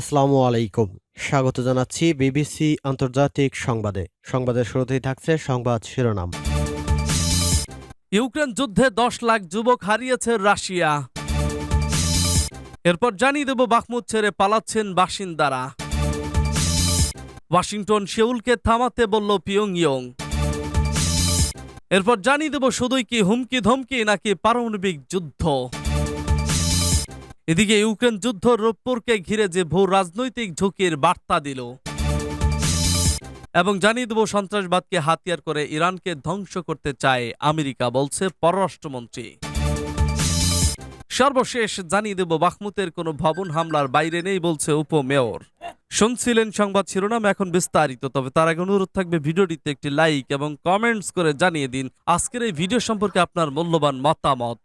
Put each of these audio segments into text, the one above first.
আসসালামু আলাইকুম। স্বাগত জানাচ্ছি বিবিসি আন্তর্জাতিক সংবাদে। সংবাদের শুরুতেই থাকছে সংবাদ শিরোনাম। ইউক্রেন যুদ্ধে দশ লাখ যুবক হারিয়েছে রাশিয়া। এরপর জানিয়ে দেব বাখমুদ ছেড়ে পালাচ্ছেন বাসিন্দারা। ওয়াশিংটন সেউলকে থামাতে বলল পিয়ংইয়ং। এরপর জানিয়ে দেব শুধুই কি হুমকি ধমকি নাকি পারমাণবিক যুদ্ধ। এদিকে ইউক্রেন যুদ্ধ রূপপুরকে ঘিরে যে ভূ রাজনৈতিক ঝুঁকির বার্তা দিল। এবং জানিয়ে দেব, সন্ত্রাসবাদকে হাতিয়ার করে ইরানকে ধ্বংস করতে চায় আমেরিকা, বলছে পররাষ্ট্রমন্ত্রী। সর্বশেষ জানিয়ে দেব, বাখমুতের কোনো ভবন হামলার বাইরে নেই, বলছে উপমেয়র। শুনছিলেন সংবাদ শিরোনাম, এখন বিস্তারিত। তবে তার আগে অনুরোধ থাকবে, ভিডিওটিতে একটি লাইক এবং কমেন্টস করে জানিয়ে দিন। আজকের এই ভিডিও সম্পর্কে আপনার মূল্যবান মতামত।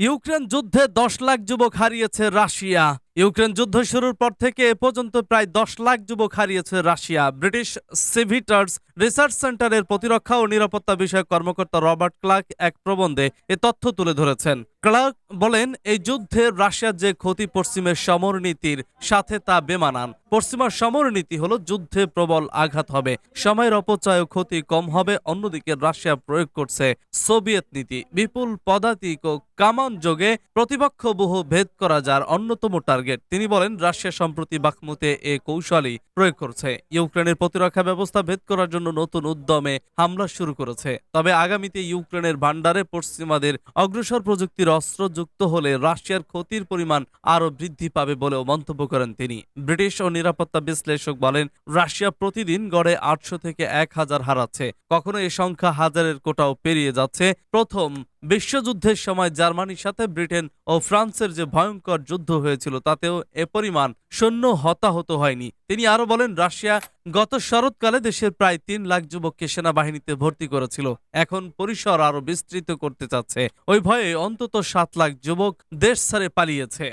ইউক্রেন যুদ্ধে দশ লাখ যুবক হারিয়েছে রাশিয়া। ইউক্রেন যুদ্ধ শুরুর পর থেকে এ পর্যন্ত প্রায় দশ লাখ যুবক হারিয়েছে রাশিয়া। ব্রিটিশ সিভিটার্স রিসার্চ সেন্টারের প্রতিরক্ষা ও নিরাপত্তা বিষয়ক কর্মকর্তা রবার্ট ক্লার্ক এক প্রবন্ধে এ তথ্য তুলে ধরেছেন। ক্লার্ক বলেন, এই যুদ্ধে রাশিয়ার যে ক্ষতি পশ্চিমের সমরনীতির সাথে তা বেমানান। পশ্চিমার সমরনীতি হলো যুদ্ধে প্রবল আঘাত হবে, সময়ের অপচয় ও ক্ষতি কম হবে, অন্যদিকে রাশিয়া প্রয়োগ করছে সোভিয়েত নীতি। বিপুল পদাতিক ও কামান যোগে প্রতিপক্ষ বহু ভেদ করা যার অন্যতম টার্গেট তিনি বলেন, রাশিয়া সম্প্রতি বাখমুতে এ কৌশলই প্রয়োগ করছে। ইউক্রেনের প্রতিরক্ষা ব্যবস্থা ভেদ করার জন্য নতুন উদ্যমে হামলা শুরু করেছে। তবে আগামীতে ইউক্রেনের ভান্ডারে পশ্চিমাদের অগ্রসর প্রযুক্তির অস্ত্র যুক্ত হলে রাশিয়ার ক্ষতির পরিমাণ আরও বৃদ্ধি পাবে বলেও মন্তব্য করেন তিনি। ব্রিটিশ ও নিরাপত্তা বিশ্লেষক বলেন, রাশিয়া প্রতিদিন গড়ে আটশো থেকে এক হাজার হারাচ্ছে। কখনো এ সংখ্যা হাজারের কোটাও পেরিয়ে যাচ্ছে। প্রথম বিশ্বযুদ্ধের সময় জার্মানির সাথে ব্রিটেন ও ফ্রান্সের যে ভয়ঙ্কর যুদ্ধ হয়েছিল, তাতেও এ পরিমাণ সৈন্য হতাহত হয়নি। তিনি আরও বলেন, রাশিয়া গত শরৎকালে দেশের প্রায় তিন লাখ যুবককে সেনাবাহিনীতে ভর্তি করেছিল। এখন পরিসর আরও বিস্তৃত করতে চাচ্ছে। ওই ভয়ে অন্তত সাত লাখ যুবক দেশ ছেড়ে পালিয়েছে।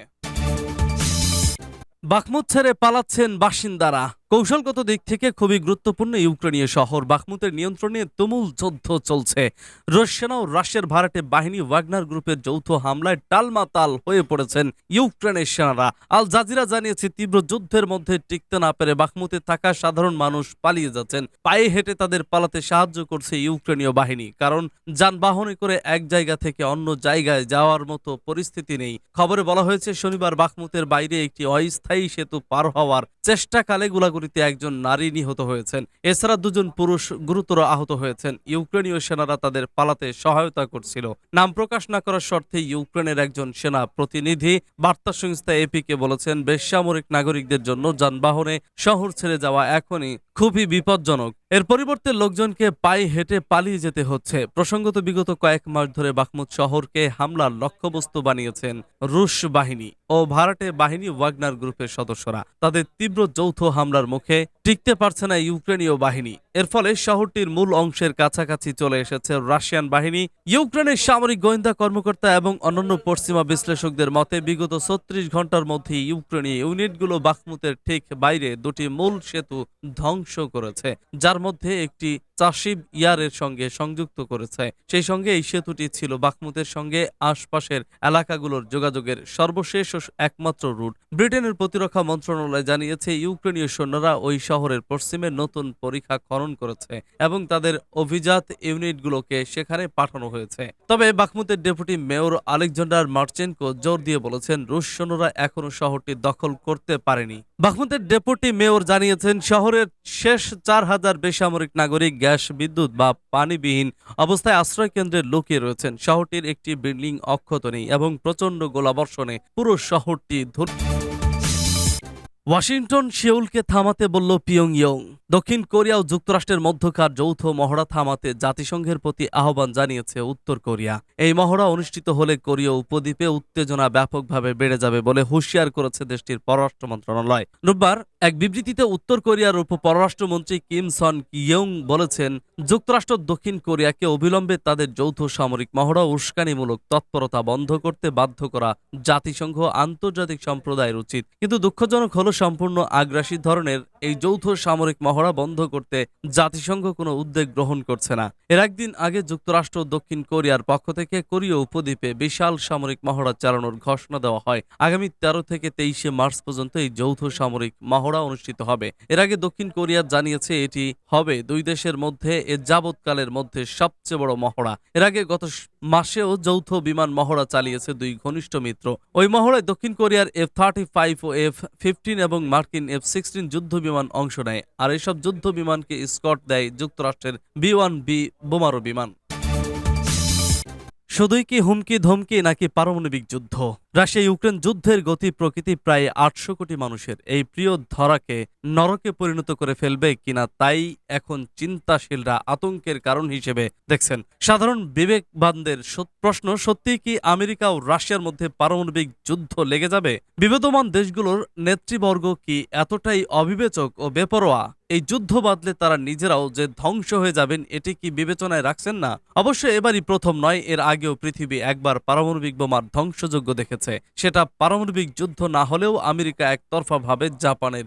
বাখমুত ছেড়ে পালাচ্ছেন বাসিন্দারা। কৌশলগত দিক থেকে খুবই গুরুত্বপূর্ণ ইউক্রেনীয় শহর বাখমুতের নিয়ন্ত্রণে তুমুল যুদ্ধ চলছে। রুশ ও রাশিয়ার ভাড়াটে বাহিনী ওয়াগনার গ্রুপের যৌথ হামলায় টালমাতাল হয়ে পড়েছেন ইউক্রেনের সেনারা। আল জাজিরা জানিয়েছে, তীব্র যুদ্ধের মধ্যে টিকতে না পেরে বাখমুতে থাকা সাধারণ মানুষ পালিয়ে যাচ্ছেন। পায়ে হেঁটে তাদের পালাতে সাহায্য করছে ইউক্রেনীয় বাহিনী, কারণ যানবাহনে করে এক জায়গা থেকে অন্য জায়গায় যাওয়ার মতো পরিস্থিতি নেই। খবরে বলা হয়েছে, শনিবার বাখমুতের বাইরে একটি অস্থায়ী সেতু পার হওয়ার চেষ্টাকালে গুলাগুলিতে একজন নারী নিহত হয়েছেন। এছাড়া দুজন পুরুষ গুরুতর আহত হয়েছেন। ইউক্রেনীয় সেনারা তাদের পালাতে সহায়তা করছিল। নাম প্রকাশ না করার শর্তে ইউক্রেনের একজন সেনা প্রতিনিধি বার্তা সংস্থা এপিকে বলেছেন, বেসামরিক নাগরিকদের জন্য যানবাহনে শহর ছেড়ে যাওয়া এখনই খুবই বিপজ্জনক। এর পরিবর্তে লোকজনকে পায়ে হেঁটে পালিয়ে যেতে হচ্ছে। প্রসঙ্গত, বিগত কয়েক মাস ধরে বাখমুদ শহরকে হামলার লক্ষ্যবস্তু বানিয়েছেন রুশ বাহিনী ও ভাড়াটে বাহিনী ওয়াগনার গ্রুপের সদস্যরা। তাদের তীব্র যৌথ হামলার মুখে টিকতে পারছে না ইউক্রেনীয় বাহিনী। এর ফলে শহরটির মূল অংশের কাছাকাছি চলে এসেছে রাশিয়ান বাহিনী। ইউক্রেনের সামরিক গোয়েন্দা কর্মকর্তা এবং অন্যান্য পশ্চিমা বিশ্লেষকদের মতে, বিগত ছত্রিশ ঘণ্টার মধ্যে ইউক্রেনীয় ইউনিটগুলো বাখমুতের ঠিক বাইরে দুটি মূল সেতু ধ্বংস করেছে, যার মধ্যে একটি চাষিব ইয়ারের সঙ্গে সংযুক্ত করেছে। সেই সঙ্গে এই সেতুটি ছিল বাখমুতের সঙ্গে আশপাশের এলাকাগুলোর যোগাযোগের সর্বশেষ ও একমাত্র রুট। ব্রিটেনের প্রতিরক্ষা মন্ত্রণালয় জানিয়েছে, ইউক্রেনীয় সৈন্যরা ওই শহরের পশ্চিমে নতুন পরীক্ষা খনন করেছে এবং তাদের অভিজাত ইউনিটগুলোকে সেখানে পাঠানো হয়েছে। তবে বাখমুতের ডেপুটি মেয়র আলেকজান্ডার মার্চেনকো জোর দিয়ে বলেছেন, রুশ সৈন্যরা এখনও শহরটি দখল করতে পারেনি। বাখমুতের ডেপুটি মেয়র জানিয়েছেন, শহরের শেষ চার হাজার বেসামরিক নাগরিক গ্যাস, বিদ্যুৎ বা পানিবিহীন অবস্থায় আশ্রয় কেন্দ্রে লুকিয়ে রয়েছেন। শহরটির একটি বিল্ডিং অক্ষত নেই এবং প্রচণ্ড গোলাবর্ষণে পুরো শহরটি ধূ ওয়াশিংটন সেউলকে থামাতে বলল পিয়ংইয়ং। দক্ষিণ কোরিয়া ও যুক্তরাষ্ট্রের মধ্যকার যৌথ মহড়া থামাতে জাতিসংঘের প্রতি আহ্বান জানিয়েছে উত্তর কোরিয়া। এই মহড়া অনুষ্ঠিত হলে কোরীয় উপদ্বীপে উত্তেজনা ব্যাপকভাবে বেড়ে যাবে বলে হুঁশিয়ার করেছে দেশটির পররাষ্ট্র মন্ত্রণালয়। রোববার এক বিবৃতিতে উত্তর কোরিয়ার উপ পররাষ্ট্রমন্ত্রী কিম সন ইয়ং বলেছেন, যুক্তরাষ্ট্র দক্ষিণ কোরিয়াকে অবিলম্বে তাদের যৌথ সামরিক মহড়া উস্কানিমূলক তৎপরতা বন্ধ করতে বাধ্য করা জাতিসংঘ আন্তর্জাতিক সম্প্রদায়ের উচিত। কিন্তু দুঃখজনক হলো সম্পূর্ণ আগ্রাসী ধরনের এই যৌথ সামরিক মহড়া বন্ধ করতে জাতিসংঘ কোনো উদ্যোগ গ্রহণ করছে না। এর একদিন আগে যুক্তরাষ্ট্র দক্ষিণ কোরিয়ার পক্ষ থেকে কোরীয় উপদ্বীপে বিশাল সামরিক মহড়া চালানোর ঘোষণা দেওয়া হয়। আগামী তেরো থেকে তেইশে মার্চ পর্যন্ত এই যৌথ সামরিক মহড়া অনুষ্ঠিত হবে। এর আগে দক্ষিণ কোরিয়া জানিয়েছে এটি হবে দুই দেশের মধ্যে এ যাবৎকালের মধ্যে সবচেয়ে বড় মহড়া। এর আগে গত মাসেও যৌথ বিমান মহড়া চালিয়েছে দুই ঘনিষ্ঠ মিত্র। ওই মহড়ায় দক্ষিণ কোরিয়ার এফ থার্টি ফাইভ ও এফ ফিফটিন এবং মার্কিন এফ সিক্সটিন যুদ্ধ বিমান অংশ নেয়। আর এসব যুদ্ধ বিমানকে স্কট দেয় যুক্তরাষ্ট্রের বি ওয়ান বি বোমারো বিমান। শুধুই কি হুমকি ধমকি নাকি পারমাণবিক যুদ্ধ? রাশিয়া ইউক্রেন যুদ্ধের গতি প্রকৃতি প্রায় আটশো কোটি মানুষের। এই প্রিয় ধরাকে নরকে পরিণত করে ফেলবে কিনা তাই এখন চিন্তাশীলরা আতঙ্কের কারণ হিসেবে দেখছেন। সাধারণ বিবেকবানদের প্রশ্ন সত্যি কি আমেরিকা ও রাশিয়ার মধ্যে পারমাণবিক যুদ্ধ লেগে যাবে? বিবেদমান দেশগুলোর নেতৃবর্গ কি এতটাই অবিবেচক ও বেপরোয়া? এই যুদ্ধ বাদলে তারা নিজেরাও যে ধ্বংস হয়ে যাবেন, এটি কি বিবেচনায় রাখছেন না? অবশ্য এবারই প্রথম নয়, এর আগেও পৃথিবী একবার পারমাণবিক বোমার ধ্বংসযোগ্য দেখেছে। সেটা পারমাণবিক যুদ্ধ না হলেও আমেরিকা একতরফাভাবে জাপানের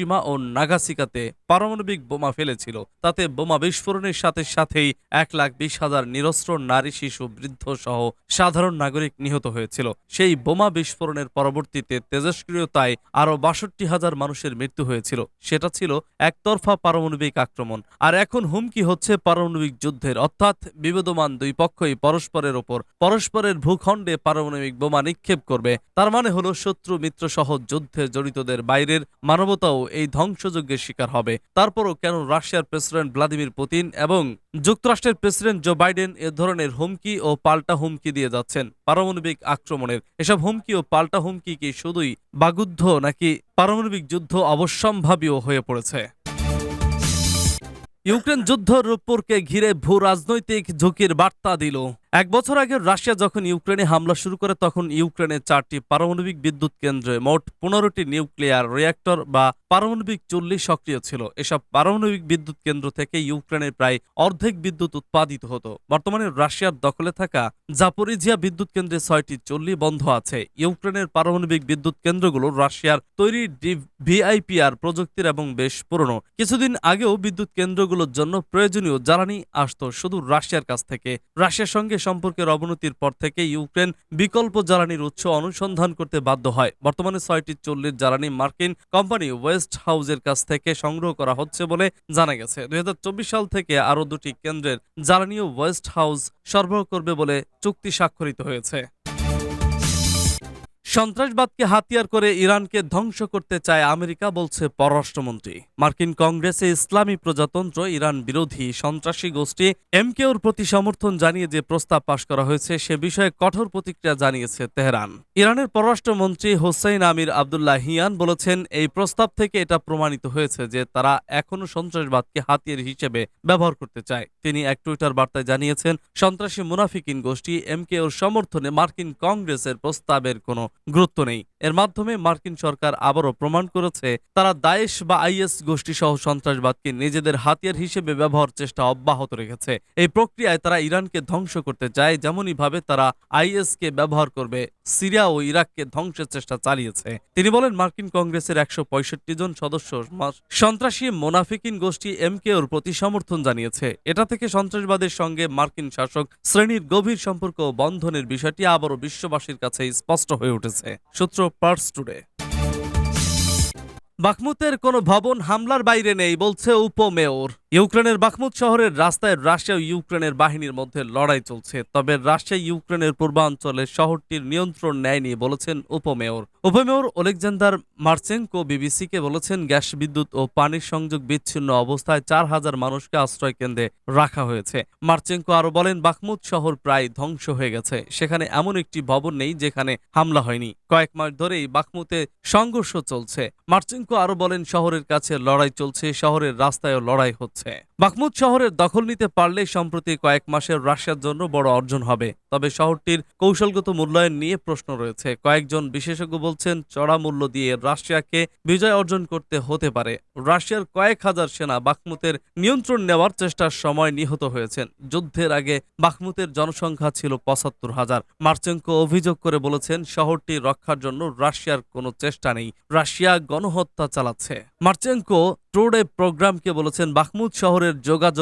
হিরোসীমা ও নাগাসিকাতে পারমাণবিক বোমা ফেলেছিল। তাতে বোমা বিস্ফোরণের সাথে সাথেই এক লাখ বিশ হাজার নিরস্ত্র নারী, শিশু, বৃদ্ধ সহ সাধারণ নাগরিক নিহত হয়েছিল। সেই বোমা বিস্ফোরণের পরবর্তীতে তেজস্ক্রিয়তায় আরও বাষট্টি হাজার মানুষের মৃত্যু হয়েছিল। সেটা ছিল একতরফা পারমাণবিক আক্রমণ। আর এখন হুমকি হচ্ছে পারমাণবিক যুদ্ধের। অর্থাৎ বিবেদমান দুই পক্ষই পরস্পরের ওপর পরস্পরের ভূখণ্ডে পারমাণবিক বোমা নিক্ষেপ করবে। তার মানে হলো শত্রু মিত্র সহ যুদ্ধে জড়িতদের বাইরের মানবতাও এই ধ্বংসযজ্ঞের শিকার হবে। তারপরও কেন রাশিয়ার প্রেসিডেন্ট ভ্লাদিমির পুতিন এবং যুক্তরাষ্ট্রের প্রেসিডেন্ট জো বাইডেন এ ধরনের হুমকি ও পাল্টা হুমকি দিয়ে যাচ্ছেন? পারমাণবিক আক্রমণের এসব হুমকি ও পাল্টা হুমকি কি শুধুই বাগুদ্ধ নাকি পারমাণবিক যুদ্ধ অবশ্যম্ভাবীও হয়ে পড়েছে? ইউক্রেন যুদ্ধ রূপপুরকে ঘিরে ভূ রাজনৈতিক ঝুঁকির বার্তা দিল। এক বছর আগে রাশিয়া যখন ইউক্রেনে হামলা শুরু করে, তখন ইউক্রেনের চারটি পারমাণবিক বিদ্যুৎ কেন্দ্রে মোট পনেরোটি নিউক্লিয়ার রিয়্যাক্টর বা পারমাণবিক চুল্লি সক্রিয় ছিল। এসব পারমাণবিক বিদ্যুৎ কেন্দ্র থেকে ইউক্রেনের প্রায় অর্ধেক বিদ্যুৎ উৎপাদিত হতো। বর্তমানে রাশিয়ার দখলে থাকা জাপোরিজিয়া বিদ্যুৎ কেন্দ্রে ছয়টি চুল্লি বন্ধ আছে। ইউক্রেনের পারমাণবিক বিদ্যুৎ কেন্দ্রগুলো রাশিয়ার তৈরি ভিআইপিআর প্রযুক্তির এবং বেশ পুরনো। কিছুদিন আগেও বিদ্যুৎ কেন্দ্রগুলোর জন্য প্রয়োজনীয় জ্বালানি আসত শুধু রাশিয়ার কাছ থেকে। রাশিয়ার সঙ্গে সম্পর্কের অবনতির পর থেকে ইউক্রেন বিকল্প জ্বালানির উৎস অনুসন্ধান করতে বাধ্য হয়। বর্তমানে ছয়টি চল্লিশ জ্বালানি মার্কিন কোম্পানি ওয়েস্ট হাউজের কাছ থেকে সংগ্রহ করা হচ্ছে বলে জানা গেছে। দুই হাজার চব্বিশ সাল থেকে আরও দুটি কেন্দ্রের জ্বালানিও ওয়েস্ট হাউস সরবরাহ করবে বলে চুক্তি স্বাক্ষরিত হয়েছে। সন্ত্রাসবাদকে হাতিয়ার করে ইরানকে ধ্বংস করতে চায় আমেরিকা, বলছে পররাষ্ট্রমন্ত্রী। মার্কিন কংগ্রেসে ইসলামী প্রজাতন্ত্র, ইরান বিরোধী সন্ত্রাসী গোষ্ঠী এমকেওর প্রতি সমর্থন জানিয়ে যে প্রস্তাব পাশ করা হয়েছে, সে বিষয়ে কঠোর প্রতিক্রিয়া জানিয়েছে তেহরান। ইরানের পররাষ্ট্রমন্ত্রী হোসেইন আমির আবদুল্লাহ হিয়ান বলেছেন, এই প্রস্তাব থেকে এটা প্রমাণিত হয়েছে যে তারা এখনও সন্ত্রাসবাদকে হাতিয়ার হিসেবে ব্যবহার করতে চায়। তিনি এক টুইটার বার্তায় জানিয়েছেন, সন্ত্রাসী মুনাফিকিন গোষ্ঠী এমকেওর সমর্থনে মার্কিন কংগ্রেসের প্রস্তাবের কোনো গুরুত্ব নেই। এর মাধ্যমে মার্কিন সরকার আবারও প্রমাণ করেছে, তারা দায়েশ বা আইএস গোষ্ঠী সহ সন্ত্রাসবাদকে নিজেদের হাতিয়ার হিসেবে ব্যবহার চেষ্টা অব্যাহত রেখেছে। এই প্রক্রিয়ায় তারা ইরানকে ধ্বংস করতে চায় যেমনই ভাবে তারা আইএস কে ব্যবহার করবে, সিরিয়া ও ইরাককে ধ্বংসের চেষ্টা চালিয়েছে। তিনি বলেন, মার্কিন কংগ্রেসের একশো পঁয়ষট্টি জন সদস্য সন্ত্রাসী মোনাফিকিন গোষ্ঠী এমকেওর প্রতি সমর্থন জানিয়েছে। এটা থেকে সন্ত্রাসবাদের সঙ্গে মার্কিন শাসক শ্রেণির গভীর সম্পর্ক ও বন্ধনের বিষয়টি আবারও বিশ্ববাসীর কাছে স্পষ্ট হয়ে উঠেছে। সূত্র পার্স টুডে বাখমুতের কোনো ভবন হামলার বাইরে নেই বলছে উপমেয়র ইউক্রেনের বাখমুত শহরের রাস্তায় রাশিয়া ও ইউক্রেনের বাহিনীর মধ্যে লড়াই চলছে। তবে রাশিয়া ইউক্রেনের পূর্বাঞ্চলে শহরটির নিয়ন্ত্রণ নেয়নি বলেছেন উপমেয়র। উপমেয়র ওলেকজান্ডার মার্চেঙ্কো বিবিসিকে বলেছেন, গ্যাস, বিদ্যুৎ ও পানির সংযোগ বিচ্ছিন্ন অবস্থায় চার হাজার মানুষকে আশ্রয় কেন্দ্রে রাখা হয়েছে। মার্চেঙ্কো আরও বলেন, বাখমুত শহর প্রায় ধ্বংস হয়ে গেছে। সেখানে এমন একটি ভবন নেই যেখানে হামলা হয়নি। কয়েক মাস ধরেই বাখমুতে সংঘর্ষ চলছে। মার্চেঙ্কো আরও বলেন, শহরের কাছে লড়াই চলছে, শহরের রাস্তায়ও লড়াই হচ্ছে। হচ্ছে বাখমুত শহরের দখল নিতে পারলে সম্প্রতি কয়েক মাসের রাশিয়ার জন্য বড় অর্জন হবে। তবে শহরটির কৌশলগত মূল্যায়ন নিয়ে প্রশ্ন রয়েছে। কয়েকজন বিশেষজ্ঞ বলছেন, চড়া মূল্য দিয়ে রাশিয়াকে বিজয় অর্জন করতে হতে পারে। রাশিয়ার কয়েক হাজার সেনা বাখমুতের নিয়ন্ত্রণ নেওয়ার চেষ্টার সময় নিহত হয়েছেন। যুদ্ধের আগে বাখমুতের জনসংখ্যা ছিল পঁচাত্তর হাজার। মার্চেঙ্কো অভিযোগ করে বলেছেন, শহরটি রক্ষার জন্য রাশিয়ার কোনো চেষ্টা নেই। রাশিয়া গণহত্যা চালাচ্ছে। মার্চেঙ্কো ট্রোডে প্রোগ্রামকে বলেছেন বাখমুত শহরের যোগাযোগ